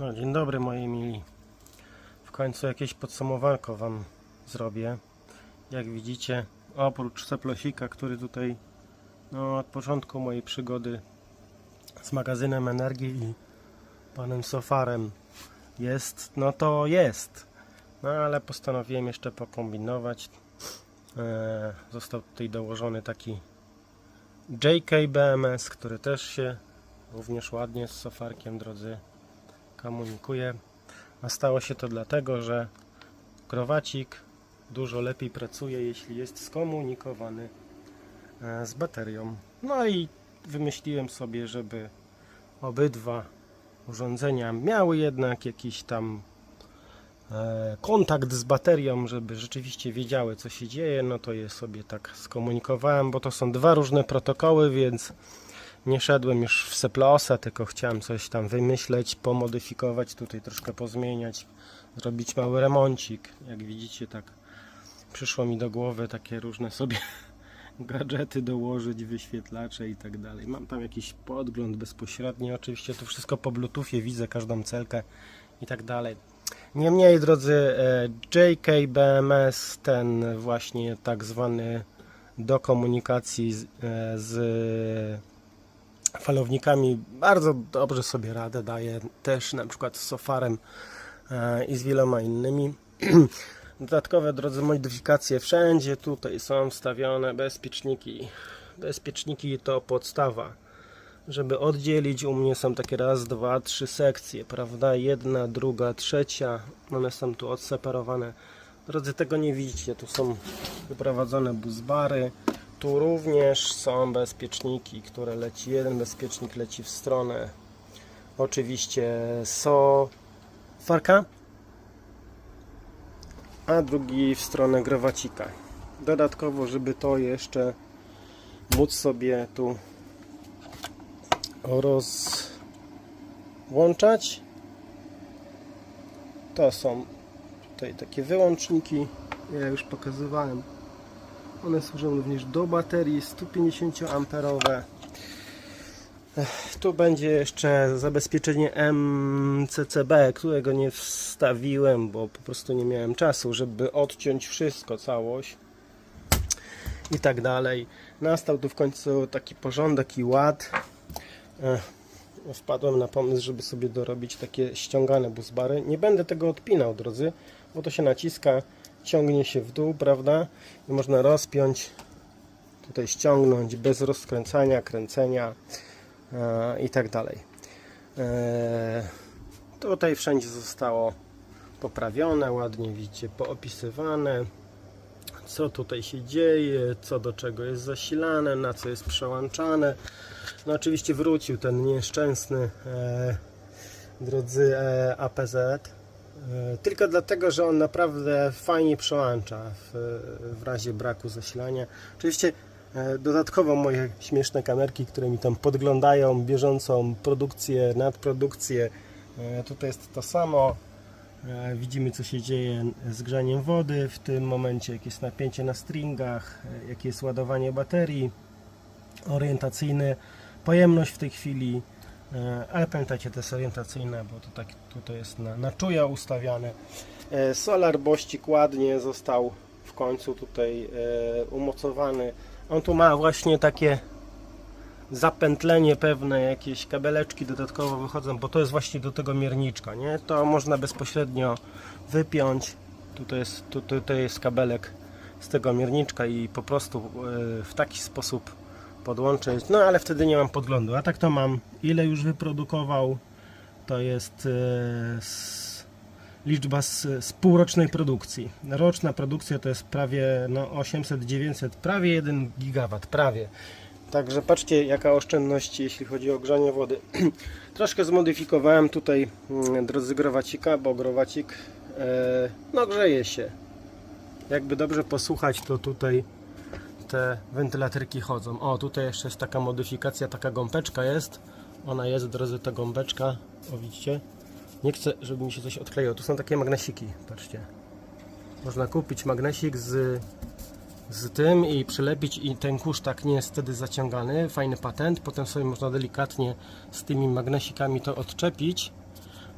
No, dzień dobry moi mili. W końcu jakieś podsumowanko Wam zrobię. Jak widzicie, oprócz seplosika, który tutaj no, od początku mojej przygody z magazynem energii i panem Sofarem jest, no to jest. No ale postanowiłem jeszcze pokombinować. Eee, został tutaj dołożony taki JK BMS, który też się również ładnie z sofarkiem, drodzy, komunikuje. A stało się to dlatego, że krowacik dużo lepiej pracuje, jeśli jest skomunikowany e, z baterią. No i wymyśliłem sobie, żeby obydwa urządzenia miały jednak jakiś tam e, kontakt z baterią, żeby rzeczywiście wiedziały co się dzieje, no to je sobie tak skomunikowałem, bo to są dwa różne protokoły, więc nie szedłem już w Seplosa, tylko chciałem coś tam wymyśleć, pomodyfikować, tutaj troszkę pozmieniać, zrobić mały remoncik. Jak widzicie, tak przyszło mi do głowy takie różne sobie gadżety dołożyć, wyświetlacze i tak dalej. Mam tam jakiś podgląd bezpośredni, oczywiście to wszystko po bluetoothie, widzę każdą celkę i tak dalej. Niemniej, drodzy, e, JK BMS, ten właśnie tak zwany do komunikacji z, e, z falownikami bardzo dobrze sobie radę daje, też na przykład z Sofarem e, i z wieloma innymi. Dodatkowe, drodzy, modyfikacje wszędzie tutaj są wstawione bezpieczniki. Bezpieczniki to podstawa. Żeby oddzielić, u mnie są takie raz, dwa, trzy sekcje, prawda? Jedna, druga, trzecia. One są tu odseparowane. Drodzy, tego nie widzicie. Tu są wyprowadzone buzbary. Tu również są bezpieczniki, które leci. Jeden bezpiecznik leci w stronę oczywiście so farka, a drugi w stronę growacika. Dodatkowo, żeby to jeszcze móc sobie tu rozłączać, to są tutaj takie wyłączniki. Ja już pokazywałem. One służą również do baterii 150 amperowe. Tu będzie jeszcze zabezpieczenie MCCB, którego nie wstawiłem, bo po prostu nie miałem czasu, żeby odciąć wszystko, całość i tak dalej. Nastał tu w końcu taki porządek i ład. Wpadłem na pomysł, żeby sobie dorobić takie ściągane busbary. Nie będę tego odpinał, drodzy, bo to się naciska, ciągnie się w dół, prawda? I można rozpiąć, tutaj ściągnąć bez rozkręcania, kręcenia e, i tak dalej. E, tutaj wszędzie zostało poprawione, ładnie widzicie, poopisywane co tutaj się dzieje, co do czego jest zasilane, na co jest przełączane. No oczywiście wrócił ten nieszczęsny e, drodzy e, APZ tylko dlatego, że on naprawdę fajnie przełącza w, w razie braku zasilania. Oczywiście e, dodatkowo moje śmieszne kamerki, które mi tam podglądają bieżącą produkcję, nadprodukcję. E, tutaj jest to samo. E, Widzimy co się dzieje z grzaniem wody w tym momencie, jakie jest napięcie na stringach, e, jakie jest ładowanie baterii, orientacyjny, pojemność w tej chwili, e, ale pamiętajcie, to jest orientacyjne, bo to tak tutaj jest na, na czuja ustawiane. E, Solar bościk ładnie został w końcu tutaj e, umocowany. On tu ma właśnie takie zapętlenie pewne, jakieś kabeleczki dodatkowo wychodzą, bo to jest właśnie do tego mierniczka, nie? To można bezpośrednio wypiąć. Tutaj jest, tu, tutaj jest kabelek z tego mierniczka i po prostu e, w taki sposób podłączyć. No ale wtedy nie mam podglądu. A tak to mam. Ile już wyprodukował? To jest e, s- liczba z, z półrocznej produkcji. Roczna produkcja to jest prawie no, 800-900, prawie 1 gigawat, prawie. Także patrzcie jaka oszczędność jeśli chodzi o grzanie wody. Troszkę zmodyfikowałem tutaj mm, drodzy growacika, bo growacik e, no grzeje się. Jakby dobrze posłuchać to tutaj te wentylatorki chodzą. O tutaj jeszcze jest taka modyfikacja, taka gąbeczka jest. Ona jest drodzy ta gąbeczka. O widzicie? Nie chcę żeby mi się coś odkleiło. Tu są takie magnesiki, patrzcie. Można kupić magnesik z z tym i przylepić i ten kurz tak nie jest wtedy zaciągany, fajny patent, potem sobie można delikatnie z tymi magnesikami to odczepić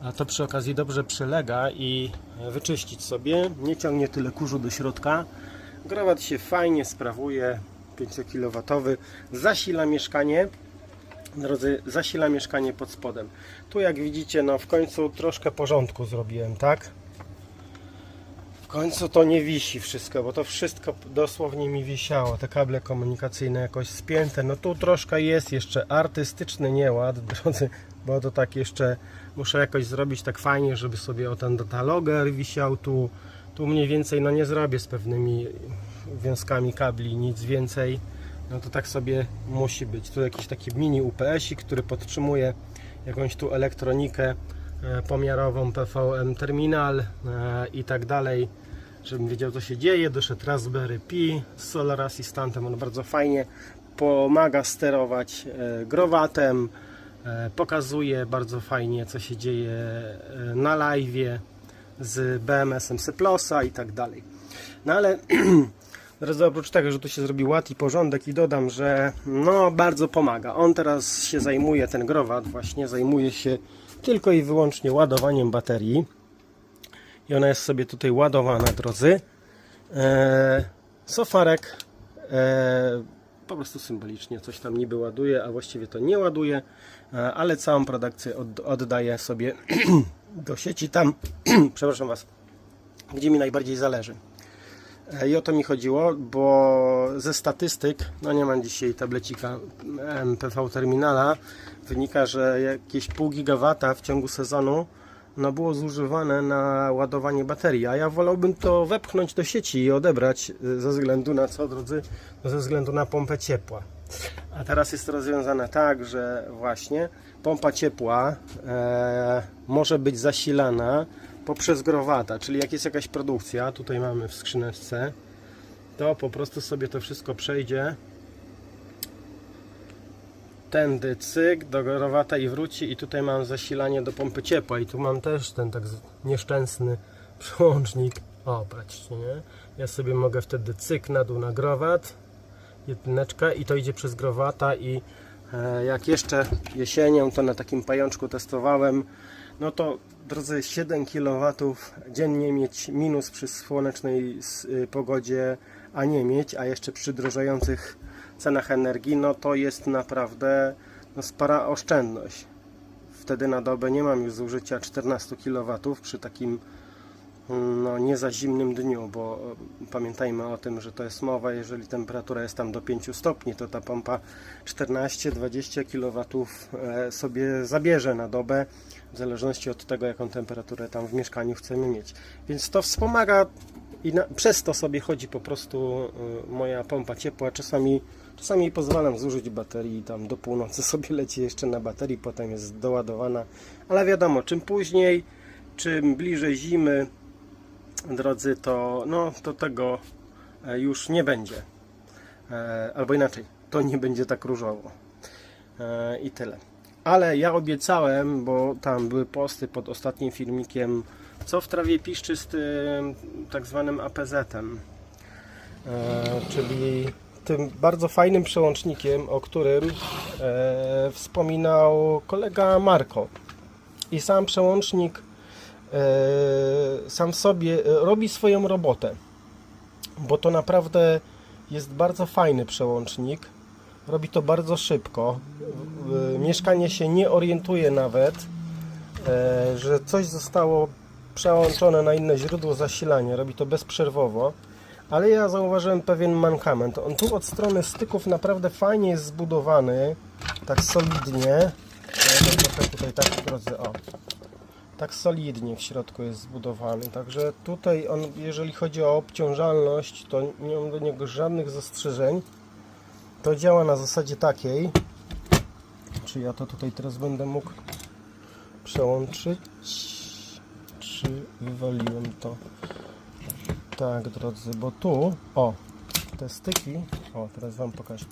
a to przy okazji dobrze przylega i wyczyścić sobie. Nie ciągnie tyle kurzu do środka. Growat się fajnie sprawuje, 500 kW, zasila mieszkanie. Drodzy, zasila mieszkanie pod spodem. Tu jak widzicie, no w końcu troszkę porządku zrobiłem, tak? W końcu to nie wisi wszystko, bo to wszystko dosłownie mi wisiało. Te kable komunikacyjne jakoś spięte. No tu troszkę jest jeszcze artystyczny nieład, drodzy, bo to tak jeszcze muszę jakoś zrobić tak fajnie, żeby sobie o ten dataloger wisiał tu. Tu mniej więcej no nie zrobię z pewnymi wiązkami kabli, nic więcej. No to tak sobie musi być. Tu jakiś taki mini UPS-ik, który podtrzymuje jakąś tu elektronikę e, pomiarową, PVM terminal e, i tak dalej, żebym wiedział co się dzieje. Doszedł Raspberry Pi z Solar Assistantem, on bardzo fajnie pomaga sterować e, growatem, pokazuje bardzo fajnie co się dzieje na live z BMS-em Cyplosa i tak dalej. No ale Drodzy, oprócz tego, że tu się zrobi ład i porządek i dodam, że no bardzo pomaga. On teraz się zajmuje, ten growat właśnie zajmuje się tylko i wyłącznie ładowaniem baterii. I ona jest sobie tutaj ładowana, drodzy. Eee, sofarek eee, po prostu symbolicznie coś tam niby ładuje, a właściwie to nie ładuje, e, ale całą produkcję od, oddaje sobie do sieci tam, przepraszam Was, gdzie mi najbardziej zależy. E, I o to mi chodziło, bo ze statystyk, no nie mam dzisiaj tablecika MPV terminala, wynika, że jakieś pół gigawata w ciągu sezonu no było zużywane na ładowanie baterii, a ja wolałbym to wepchnąć do sieci i odebrać y, ze względu na co, drodzy? No ze względu na pompę ciepła. A teraz jest to rozwiązane tak, że właśnie pompa ciepła e, może być zasilana poprzez growata, czyli jak jest jakaś produkcja, tutaj mamy w skrzyneczce, to po prostu sobie to wszystko przejdzie tędy cyk do growata i wróci. I tutaj mam zasilanie do pompy ciepła. I tu mam też ten tak nieszczęsny przełącznik. O patrzcie nie? Ja sobie mogę wtedy cyk na dół na growat jedyneczkę i to idzie przez growata i e, jak jeszcze jesienią to na takim pajączku testowałem no to drodzy 7 kW dziennie mieć minus przy słonecznej y, pogodzie a nie mieć, a jeszcze przy drożejących cenach energii, no to jest naprawdę no, spora oszczędność. Wtedy na dobę nie mam już zużycia 14 kW przy takim no, nie za zimnym dniu, bo e, pamiętajmy o tym, że to jest mowa, jeżeli temperatura jest tam do 5 stopni, to ta pompa 14-20 kW e, sobie zabierze na dobę, w zależności od tego, jaką temperaturę tam w mieszkaniu chcemy mieć. Więc to wspomaga i na, przez to sobie chodzi po prostu y, moja pompa ciepła. Czasami, czasami pozwalam zużyć baterii tam do północy sobie leci jeszcze na baterii, potem jest doładowana. Ale wiadomo, czym później, czym bliżej zimy, drodzy, to, no, to tego e, już nie będzie. E, Albo inaczej, to nie będzie tak różowo. E, I tyle. Ale ja obiecałem, bo tam były posty pod ostatnim filmikiem, co w trawie piszczy z tym tak zwanym APZ-em, czyli tym bardzo fajnym przełącznikiem, o którym wspominał kolega Marko. I sam przełącznik sam w sobie e, robi swoją robotę, bo to naprawdę jest bardzo fajny przełącznik. Robi to bardzo szybko. Mieszkanie się nie orientuje nawet, e, że coś zostało przełączone na inne źródło zasilania. Robi to bezprzerwowo. Ale ja zauważyłem pewien mankament. On tu od strony styków naprawdę fajnie jest zbudowany. Tak solidnie. Ja trochę tutaj tak drodzy, o. Tak solidnie w środku jest zbudowany. Także tutaj on, jeżeli chodzi o obciążalność, to nie mam do niego żadnych zastrzeżeń. To działa na zasadzie takiej. Czy ja to tutaj teraz będę mógł przełączyć? Czy wywaliłem to? Tak, drodzy, bo tu, o, te styki, o, teraz Wam pokażę.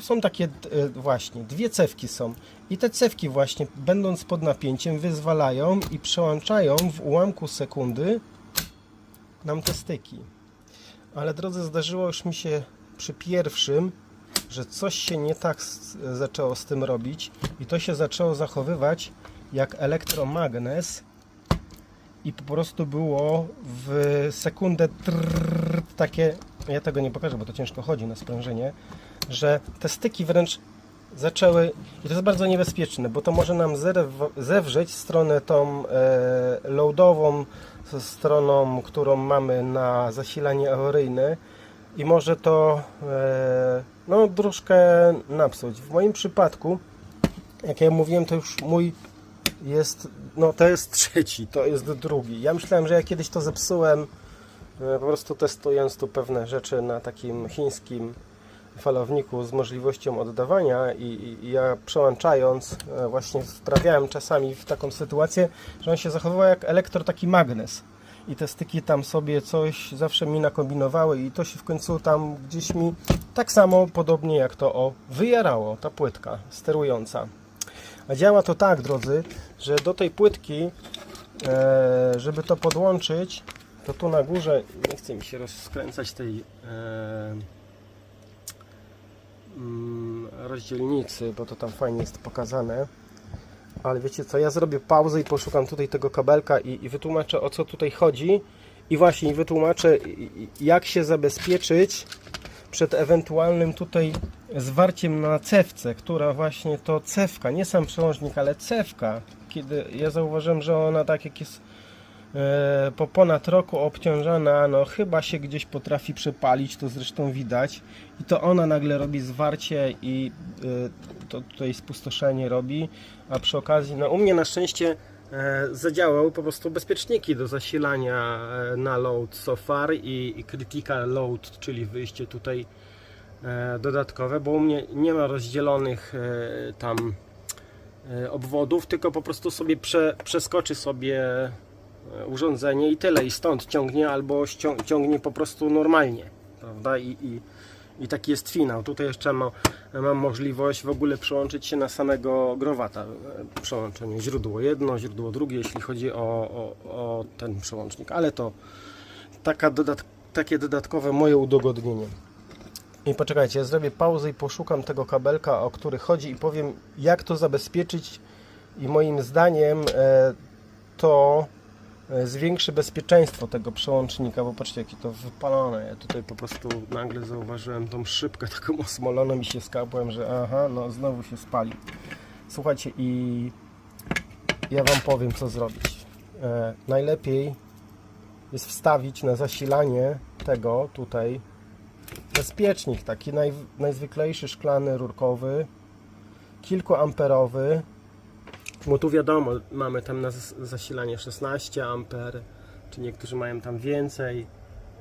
Są takie e, właśnie, dwie cewki są. I te cewki właśnie, będąc pod napięciem, wyzwalają i przełączają w ułamku sekundy nam te styki. Ale drodzy, zdarzyło już mi się przy pierwszym, że coś się nie tak zaczęło z tym robić i to się zaczęło zachowywać jak elektromagnes i po prostu było w sekundę trrr, takie, ja tego nie pokażę, bo to ciężko chodzi na sprężynie, że te styki wręcz zaczęły, i to jest bardzo niebezpieczne, bo to może nam zewrzeć stronę tą e, loadową, stroną, którą mamy na zasilanie awaryjne i może to e, no, troszkę napsuć. W moim przypadku, jak ja mówiłem, to już mój jest, no to jest trzeci, to jest drugi. Ja myślałem, że ja kiedyś to zepsułem, e, po prostu testując tu pewne rzeczy na takim chińskim falowniku z możliwością oddawania i, i, ja przełączając e, właśnie wprawiałem czasami w taką sytuację, że on się zachowywał jak elektro taki magnes i te styki tam sobie coś zawsze mi nakombinowały i to się w końcu tam gdzieś mi tak samo podobnie jak to o wyjarało ta płytka sterująca. A działa to tak, drodzy, że do tej płytki, e, żeby to podłączyć, to tu na górze, nie chce mi się rozkręcać tej e, rozdzielnicy, bo to tam fajnie jest pokazane. Ale wiecie co, ja zrobię pauzę i poszukam tutaj tego kabelka i, i wytłumaczę o co tutaj chodzi. I właśnie wytłumaczę jak się zabezpieczyć przed ewentualnym tutaj zwarciem na cewce, która właśnie to cewka, nie sam przełącznik, ale cewka. Kiedy ja zauważyłem, że ona tak jak jest po ponad roku obciążana, no chyba się gdzieś potrafi przepalić, to zresztą widać. I to ona nagle robi zwarcie i e, to tutaj spustoszenie robi, a przy okazji, no u mnie na szczęście e, zadziałały po prostu bezpieczniki do zasilania e, na load so far i, critical load, czyli wyjście tutaj e, dodatkowe, bo u mnie nie ma rozdzielonych e, tam e, obwodów, tylko po prostu sobie prze, przeskoczy sobie e, urządzenie i tyle i stąd ciągnie albo ciągnie po prostu normalnie, prawda? I, i, i taki jest finał. Tutaj jeszcze mam, mam możliwość w ogóle przełączyć się na samego growata. E, Przełączenie źródło jedno, źródło drugie, jeśli chodzi o, o, o ten przełącznik, ale to taka dodat takie dodatkowe moje udogodnienie. I poczekajcie, ja zrobię pauzę i poszukam tego kabelka, o który chodzi i powiem jak to zabezpieczyć i moim zdaniem e, to e, zwiększy bezpieczeństwo tego przełącznika, bo patrzcie jakie to wypalone. Ja tutaj po prostu nagle zauważyłem tą szybkę taką osmoloną i się skapłem, że aha, no znowu się spali. Słuchajcie i ja Wam powiem co zrobić. E, najlepiej jest wstawić na zasilanie tego tutaj bezpiecznik, taki naj, najzwyklejszy szklany, rurkowy, kilkuamperowy, bo tu wiadomo, mamy tam na zas- zasilanie 16 amper, czy niektórzy mają tam więcej.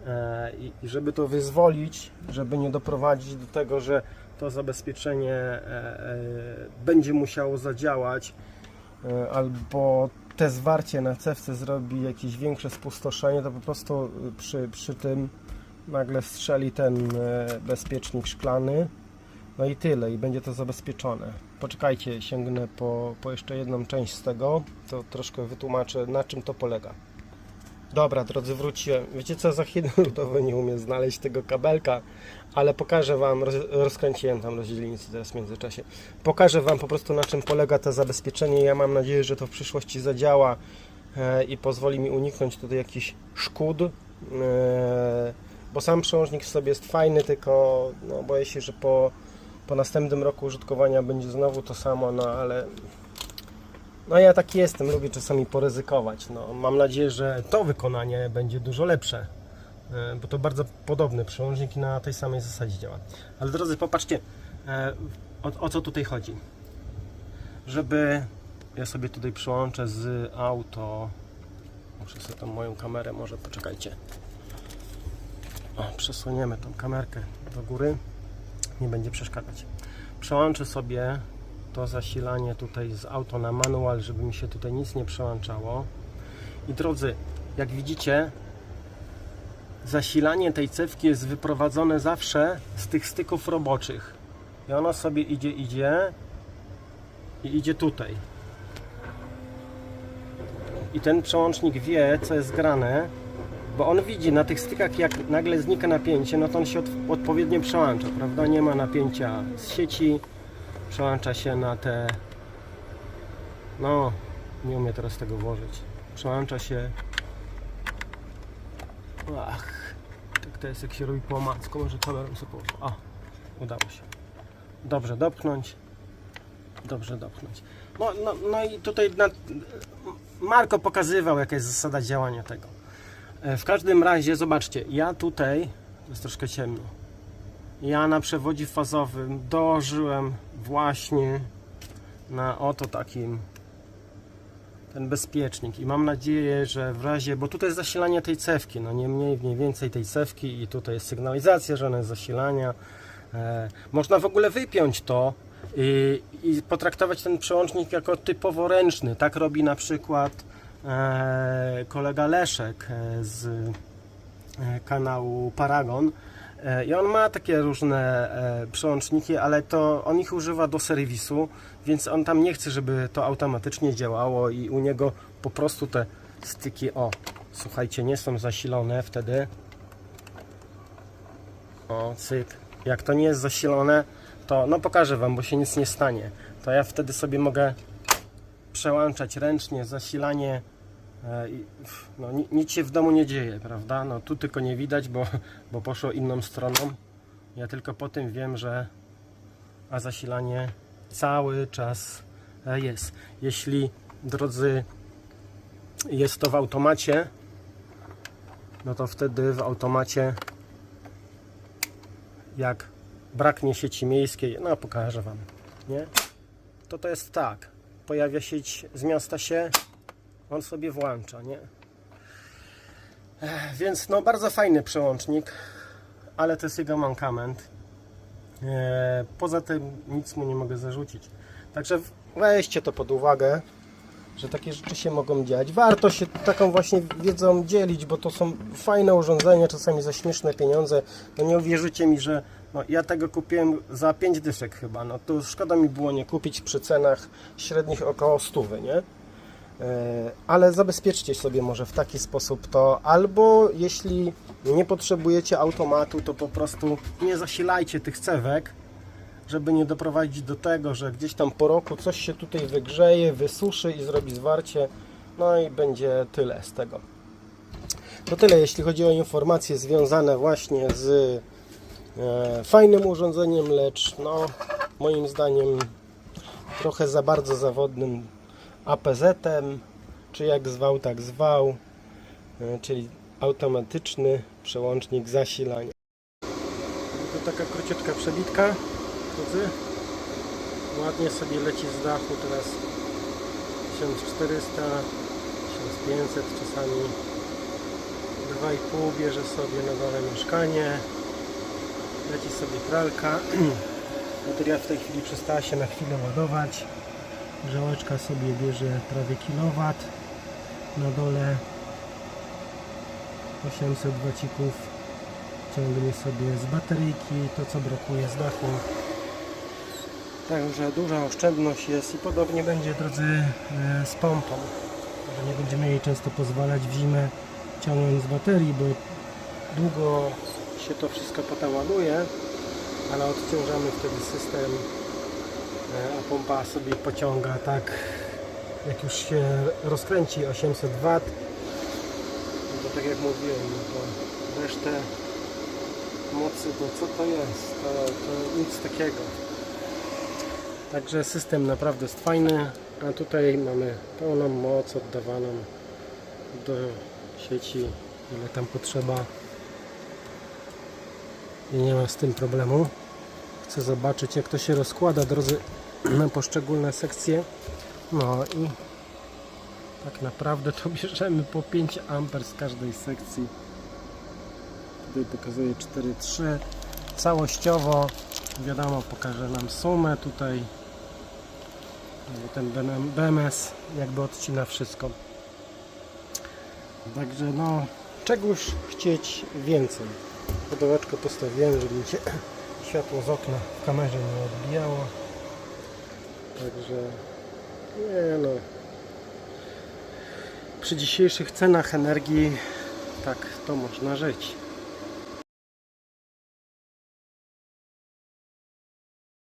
E, I, żeby to wyzwolić, żeby nie doprowadzić do tego, że to zabezpieczenie e, e, będzie musiało zadziałać, albo te zwarcie na cewce zrobi jakieś większe spustoszenie, to po prostu przy, przy tym nagle strzeli ten bezpiecznik szklany. No i tyle, i będzie to zabezpieczone. Poczekajcie, sięgnę po, po jeszcze jedną część z tego, to troszkę wytłumaczę na czym to polega. Dobra, drodzy, wróciłem. Wiecie co, za chwilę ludowy nie umiem znaleźć tego kabelka, ale pokażę Wam, roz, rozkręciłem tam rozdzielnicy teraz w międzyczasie. Pokażę Wam po prostu na czym polega to zabezpieczenie. Ja mam nadzieję, że to w przyszłości zadziała e, i pozwoli mi uniknąć tutaj jakichś szkód. E, bo sam przełącznik sobie jest fajny, tylko no, boję się, że po, po następnym roku użytkowania będzie znowu to samo, no ale no ja taki jestem, lubię czasami poryzykować. No, mam nadzieję, że to wykonanie będzie dużo lepsze, e, bo to bardzo podobny przełącznik i na tej samej zasadzie działa. Ale drodzy, popatrzcie, e, o, o co tutaj chodzi. Żeby ja sobie tutaj przyłączę z auto, muszę sobie tą moją kamerę, może poczekajcie. O, przesuniemy tą kamerkę do góry. Nie będzie przeszkadzać. Przełączę sobie to zasilanie tutaj z auto na manual, żeby mi się tutaj nic nie przełączało. I drodzy, jak widzicie, zasilanie tej cewki jest wyprowadzone zawsze z tych styków roboczych. I ono sobie idzie, idzie i idzie tutaj. I ten przełącznik wie, co jest grane, bo on widzi na tych stykach, jak nagle znika napięcie, no to on się od, odpowiednio przełącza, prawda? Nie ma napięcia z sieci, przełącza się na te. No, nie umiem teraz tego włożyć. Przełącza się Ach, tak to jest jak się robi po omacku. Może kamerą sobie położę. O, udało się. Dobrze dopchnąć. Dobrze dopchnąć. No, no, no i tutaj na, Marko pokazywał jaka jest zasada działania tego. E, W każdym razie, zobaczcie, ja tutaj, jest troszkę ciemno, ja na przewodzie fazowym dołożyłem właśnie na oto takim ten bezpiecznik i mam nadzieję, że w razie, bo tutaj jest zasilanie tej cewki, no nie mniej, nie więcej tej cewki i tutaj jest sygnalizacja, że ona jest zasilania. E, można w ogóle wypiąć to i, i potraktować ten przełącznik jako typowo ręczny. Tak robi na przykład kolega Leszek e, z e, kanału Paragon. E, I on ma takie różne e, przełączniki, ale to on ich używa do serwisu, więc on tam nie chce, żeby to automatycznie działało i u niego po prostu te styki, o, słuchajcie, nie są zasilone wtedy. O, cyk. Jak to nie jest zasilone, to no pokażę Wam, bo się nic nie stanie. To ja wtedy sobie mogę przełączać ręcznie zasilanie e, no, ni- nic się w domu nie dzieje, prawda? No tu tylko nie widać, bo, bo poszło inną stroną. Ja tylko po tym wiem, że a zasilanie cały czas e, jest. Jeśli, drodzy, jest to w automacie, no to wtedy w automacie jak braknie sieci miejskiej, no pokażę Wam, nie? To to jest tak, pojawia sieć z miasta się, on sobie włącza, nie? Więc no bardzo fajny przełącznik, ale to jest jego mankament. Eee, Poza tym nic mu nie mogę zarzucić. Także weźcie to pod uwagę, że takie rzeczy się mogą dziać. Warto się taką właśnie wiedzą dzielić, bo to są fajne urządzenia, czasami za śmieszne pieniądze. No nie uwierzycie mi, że no, ja tego kupiłem za 5 dyszek chyba. No to szkoda mi było nie kupić przy cenach średnich około 100, nie? E, ale zabezpieczcie sobie może w taki sposób to, albo jeśli nie potrzebujecie automatu, to po prostu nie zasilajcie tych cewek, żeby nie doprowadzić do tego, że gdzieś tam po roku coś się tutaj wygrzeje, wysuszy i zrobi zwarcie, no i będzie tyle z tego. To tyle, jeśli chodzi o informacje związane właśnie z e, fajnym urządzeniem, lecz no, moim zdaniem trochę za bardzo zawodnym APZ-em, czy jak zwał, tak zwał, e, czyli automatyczny przełącznik zasilania. To taka króciutka przebitka, drodzy. Ładnie sobie leci z dachu teraz 1400, 1500 czasami 2,5 bierze sobie na dole mieszkanie leci sobie pralka bateria w tej chwili przestała się na chwilę ładować grzałeczka sobie bierze prawie kilowat. Na dole 800 wacików ciągnie sobie z bateryjki. To co brakuje z dachu. Także duża oszczędność jest i podobnie będzie drodzy e, z pompą. Nie będziemy jej często pozwalać w zimę ciągnąć z baterii, bo długo się to wszystko potem ale odciążamy wtedy system, a pompa sobie pociąga tak jak już się rozkręci 800 W no to tak jak mówiłem, no to resztę mocy, to co to jest? To, to nic takiego. Także system naprawdę jest fajny, a tutaj mamy pełną moc oddawaną do sieci, ile tam potrzeba i nie ma z tym problemu. Chcę zobaczyć jak to się rozkłada drodzy poszczególne sekcje. No i tak naprawdę to bierzemy po 5 A z każdej sekcji. Tutaj pokazuje 4,3 całościowo wiadomo pokaże nam sumę tutaj. Ten BM BMS jakby odcina wszystko. Także no czegoś chcieć więcej? Pudełeczko postawiłem żeby mi się światło z okna w kamerze nie odbijało także nie no. Przy dzisiejszych cenach energii tak to można żyć